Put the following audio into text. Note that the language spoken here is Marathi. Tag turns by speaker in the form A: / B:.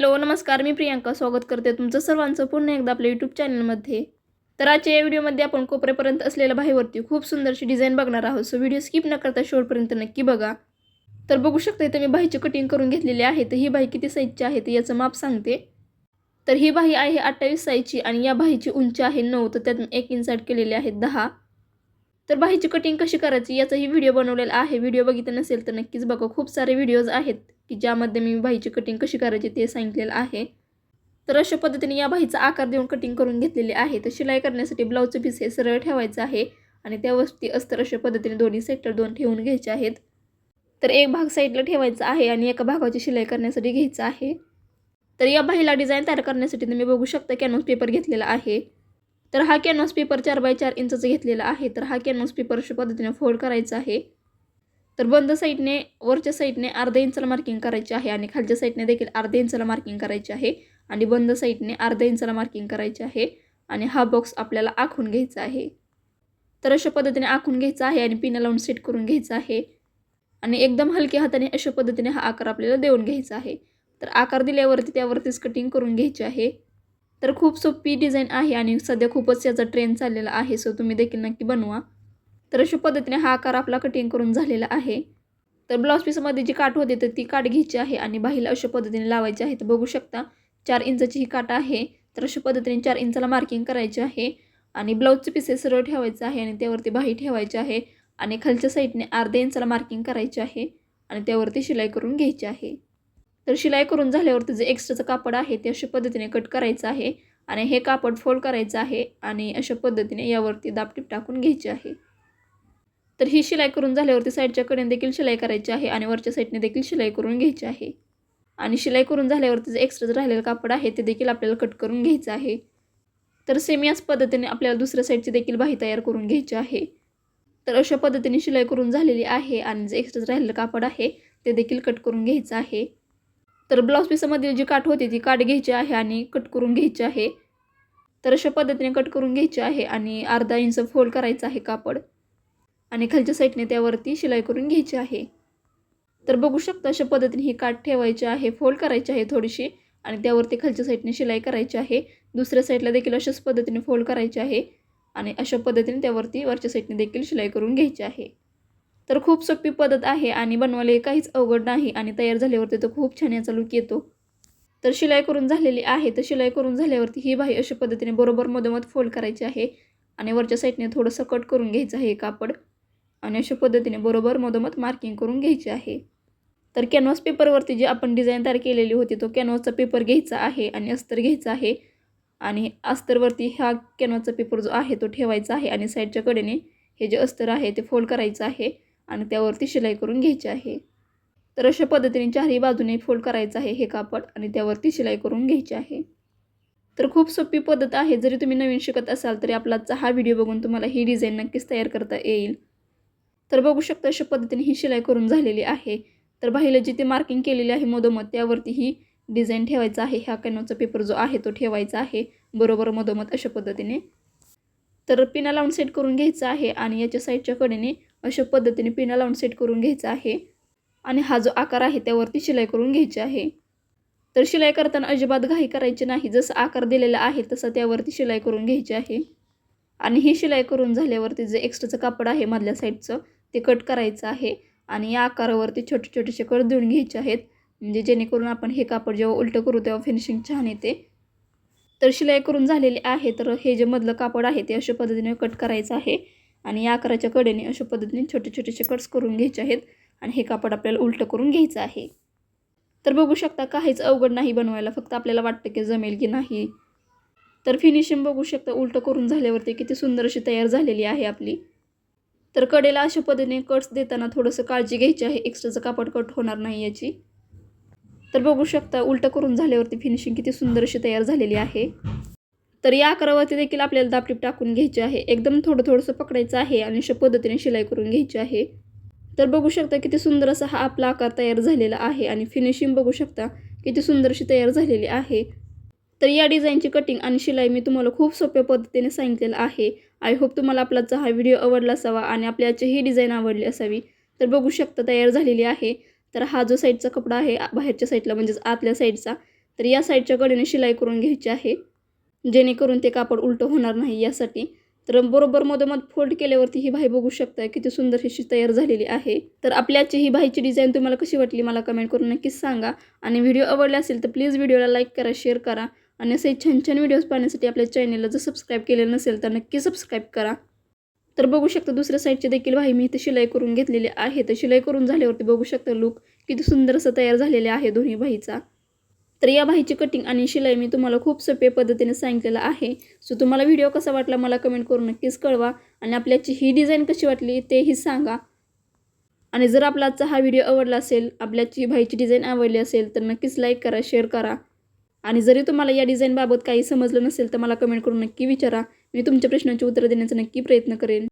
A: हॅलो नमस्कार मी प्रियांका. स्वागत करते तुमचं सर्वांचं पुन्हा एकदा आपल्या यूट्यूब चॅनलमध्ये तर आजच्या या व्हिडिओमध्ये आपण कोपऱ्यापर्यंत असलेल्या बाहेरवरती खूप सुंदरशी डिझाईन बघणार आहोत. सो व्हिडिओ स्किप न करता शेवटपर्यंत नक्की बघा. तर बघू शकता इथं मी बाहीची कटिंग करून घेतलेली आहे. तर ही बाही किती साईजची आहे तर याचं माप सांगते. तर ही बाही आहे अठ्ठावीस साईजची आणि या बाहीची उंची आहे नऊ. तर त्यातून एक इंच केलेली आहे दहा. तर बाहीची कटिंग कशी करायची याचाही व्हिडिओ बनवलेला आहे. व्हिडिओ बघितला नसेल तर नक्कीच बघा. खूप सारे व्हिडिओज आहेत की ज्यामध्ये मी बाहीची कटिंग कशी करायची ते सांगितलेलं आहे. तर अशा पद्धतीने या बाहीचा आकार देऊन कटिंग करून घेतलेली आहे. तर शिलाई करण्यासाठी ब्लाऊजचं पीस हे सरळ ठेवायचं आहे आणि त्यावरती अस्तर अशा पद्धतीने दोन्ही सेक्टर दोन ठेवून घ्यायचे आहेत. तर एक भाग साईडला ठेवायचा आहे आणि एका भागाची शिलाई करण्यासाठी घ्यायचं आहे. तर या बाहीला डिझाईन तयार करण्यासाठी तुम्ही बघू शकता कॅनव्हास पेपर घेतलेला आहे. तर हा कॅनव्हास पेपर चार बाय चार इंचाचा घेतलेला आहे. तर हा कॅनव्हास पेपर अशा पद्धतीने फोल्ड करायचा आहे. तर बंद साईडने वरच्या साईडने अर्ध्या इंचाला मार्किंग करायची आहे आणि खालच्या साईडने देखील अर्ध्या इंचाला मार्किंग करायची आहे आणि बंद साईडने अर्ध्या इंचाला मार्किंग करायची आहे आणि हा बॉक्स आपल्याला आखून घ्यायचा आहे. तर अशा पद्धतीने आखून घ्यायचा आहे आणि पिना लावून सेट करून घ्यायचा आहे. आणि एकदम हलक्या हाताने अशा पद्धतीने हा आकार आपल्याला देऊन घ्यायचा आहे. तर आकार दिल्यावरती त्यावरतीच कटिंग करून घ्यायची आहे. तर खूप सोपी डिझाईन आहे आणि सध्या खूपच याचा ट्रेंड चाललेला आहे. सो तुम्ही देखील नक्की बनवा. तर अशा पद्धतीने हा आकार आपला कटिंग करून झालेला आहे. तर ब्लाऊज पीसमध्ये जी काठ होते तर ती काठ घ्यायची आहे आणि बाहीला अशा पद्धतीने लावायची आहे. तर बघू शकता चार इंचाची ही काठ आहे. तर अशा पद्धतीने चार इंचाला मार्किंग करायची आहे. आणि ब्लाऊजचे पीसेस सरळ ठेवायचं आहे आणि त्यावरती बाही ठेवायची आहे. आणि खालच्या साईडने अर्ध्या इंचाला मार्किंग करायची आहे. आणि त्यावरती शिलाई करून घ्यायची आहे. तर शिलाई करून झाल्यावरती जे एक्स्ट्राचं कापड आहे ते अशा पद्धतीने कट करायचं आहे आणि हे कापड फोल्ड करायचं आहे आणि अशा पद्धतीने यावरती दापटीप टाकून घ्यायची आहे. तर ही शिलाई करून झाल्यावरती साईडच्या कडेने देखील शिलाई करायची आहे आणि वरच्या साईडने देखील शिलाई करून घ्यायची आहे. आणि शिलाई करून झाल्यावरती जे एक्स्ट्राचं राहिलेलं कापड आहे ते देखील आपल्याला कट करून घ्यायचं आहे. तर सेम याच पद्धतीने आपल्याला दुसऱ्या साईडची देखील बाही तयार करून घ्यायची आहे. तर अशा पद्धतीने शिलाई करून झालेली आहे आणि जे एक्स्ट्राचं राहिलेलं कापड आहे ते देखील कट करून घ्यायचं आहे. तर ब्लाऊज पीसामध्ये जी काठ होती ती काठ घ्यायची आहे आणि कट करून घ्यायची आहे. तर अशा पद्धतीने कट करून घ्यायची आहे आणि अर्धा इंच फोल्ड करायचं आहे कापड. आणि खालच्या साईडने त्यावरती शिलाई करून घ्यायची आहे. तर बघू शकता अशा पद्धतीने ही काठ ठेवायची आहे फोल्ड करायची आहे थोडीशी आणि त्यावरती खालच्या साईडने शिलाई करायची आहे. दुसऱ्या साईडला देखील अशाच पद्धतीने फोल्ड करायची आहे आणि अशा पद्धतीने त्यावरती वरच्या साईडने देखील शिलाई करून घ्यायची आहे. तर खूप सोपी पद्धत आहे आणि बनवायला काहीच अवघड नाही आणि तयार झाल्यावरती तर खूप छान याचा लुक येतो. तर शिलाई करून झालेली आहे तर शिलाई करून झाल्यावरती ही बाही अशा पद्धतीने बरोबर मधोमध फोल्ड करायची आहे आणि वरच्या साईडने थोडंसं कट करून घ्यायचं आहे कापड आणि अशा पद्धतीने बरोबर मधोमध मार्किंग करून घ्यायची आहे. तर कॅनव्हास पेपरवरती जी आपण डिझाईन तयार केलेली होती तो कॅनव्हासचा पेपर घ्यायचा आहे आणि अस्तर घ्यायचा आहे आणि अस्तरवरती हा कॅनव्हासचा पेपर जो आहे तो ठेवायचा आहे आणि साईडच्या कडेने हे जे अस्तर आहे ते फोल्ड करायचं आहे. आणि त्यावरती शिलाई करून घ्यायची आहे. तर अशा पद्धतीने चारही बाजूने फोल्ड करायचं आहे हे कापड आणि त्यावरती शिलाई करून घ्यायची आहे. तर खूप सोपी पद्धत आहे. जरी तुम्ही नवीन शिकत असाल तरी आपलाचा हा व्हिडिओ बघून तुम्हाला ही डिझाईन नक्कीच तयार करता येईल. तर बघू शकता अशा पद्धतीने ही शिलाई करून झालेली आहे. तर बाहीला जिथे मार्किंग केलेली आहे मधोमध त्यावरती ही डिझाईन ठेवायचा आहे. ह्या कॅनोचा पेपर जो आहे तो ठेवायचा आहे. बरोबर मधोमध अशा पद्धतीने. तर पिना लावून सेट करून घ्यायचा आहे आणि याच्या साईडच्या कडेने अशा पद्धतीने पिना लावून सेट करून घ्यायचा आहे. आणि हा जो आकार आहे त्यावरती शिलाई करून घ्यायची आहे. तर शिलाई करताना अजिबात घाई करायची नाही. जसं आकार दिलेला आहे तसं त्यावरती शिलाई करून घ्यायची आहे. आणि ही शिलाई करून झाल्यावरती जे एक्स्ट्राचं कापड आहे मधल्या साईडचं ते कट करायचं आहे. आणि या आकारावरती छोटे छोटेसे कट देऊन घ्यायचे आहेत. म्हणजे जेणेकरून आपण हे कापड जेव्हा उलटं करू तेव्हा फिनिशिंग छान येते. तर शिलाई करून झालेली आहे. तर हे जे मधलं कापड आहे ते अशा पद्धतीने कट करायचं आहे. आणि या आकाराच्या कडेने अशा पद्धतीने छोटे छोटेसे कट्स करून घ्यायचे आहेत आणि हे कापड आपल्याला उलटं करून घ्यायचं आहे. तर बघू शकता काहीच अवघड नाही बनवायला. फक्त आपल्याला वाटतं की जमेल की नाही. तर फिनिशिंग बघू शकता उलटं करून झाल्यावरती किती सुंदर अशी तयार झालेली आहे आपली. तर कडेला अशा पद्धतीने कट्स देताना थोडंसं काळजी घ्यायची आहे. एक्स्ट्राचं कापड कट होणार नाही याची. तर बघू शकता उलटं करून झाल्यावरती फिनिशिंग किती सुंदर अशी तयार झालेली आहे. तर या आकारावरती देखील आपल्याला दापटीप टाकून घ्यायची आहे. एकदम थोडं थोडंसं पकडायचं आहे आणि अशा पद्धतीने शिलाई करून घ्यायची आहे. तर बघू शकता किती सुंदर असा हा आपला आकार तयार झालेला आहे आणि फिनिशिंग बघू शकता किती सुंदरशी तयार झालेली आहे. तर या डिझाईनची कटिंग आणि शिलाई मी तुम्हाला खूप सोप्या पद्धतीने सांगितलेलं आहे. आय होप तुम्हाला आपलाचा हा व्हिडिओ आवडला असावा आणि आपल्याची ही डिझाईन आवडली असावी. तर बघू शकता तयार झालेली आहे. तर हा जो साईडचा कपडा आहे बाहेरच्या साईडला म्हणजेच आतल्या साईडचा तर या साईडच्या कडेने शिलाई करून घ्यायची आहे. जेणेकरून ते कापड उलटं होणार नाही यासाठी. तर बरोबर मधोमध फोल्ड केल्यावरती ही भाई बघू शकताय किती सुंदर अशी तयार झालेली आहे. तर आपल्याची ही भाईची डिझाईन तुम्हाला कशी वाटली मला कमेंट करून नक्कीच सांगा. आणि व्हिडिओ आवडला असेल तर प्लीज व्हिडिओला लाईक करा शेअर करा. आणि असे छान छान व्हिडिओज पाहण्यासाठी आपल्या चॅनेलला जर सबस्क्राईब केलेलं नसेल तर नक्की सबस्क्राईब करा. तर बघू शकता दुसऱ्या साईडचे देखील भाई मी इथे शिलाई करून घेतलेली आहे. तर शिलाई करून झाल्यावरती बघू शकता लुक किती सुंदर असं तयार झालेले आहे दोन्ही भाईचा. तर या बाहीची कटिंग आणि शिलाई मी तुम्हाला खूप सोप्या पद्धतीने सांगितलेलं आहे. सो तुम्हाला व्हिडिओ कसा वाटला मला कमेंट करून नक्कीच कळवा आणि आपल्याची ही डिझाईन कशी वाटली तेही सांगा. आणि जर आपला आजचा हा व्हिडिओ आवडला असेल आपल्याची भाईची डिझाईन आवडली असेल तर नक्कीच लाईक करा शेअर करा. आणि जरी तुम्हाला या डिझाईनबाबत काही समजलं नसेल तर मला कमेंट करून नक्की विचारा. मी तुमच्या प्रश्नांची उत्तरं देण्याचा नक्की प्रयत्न करेन.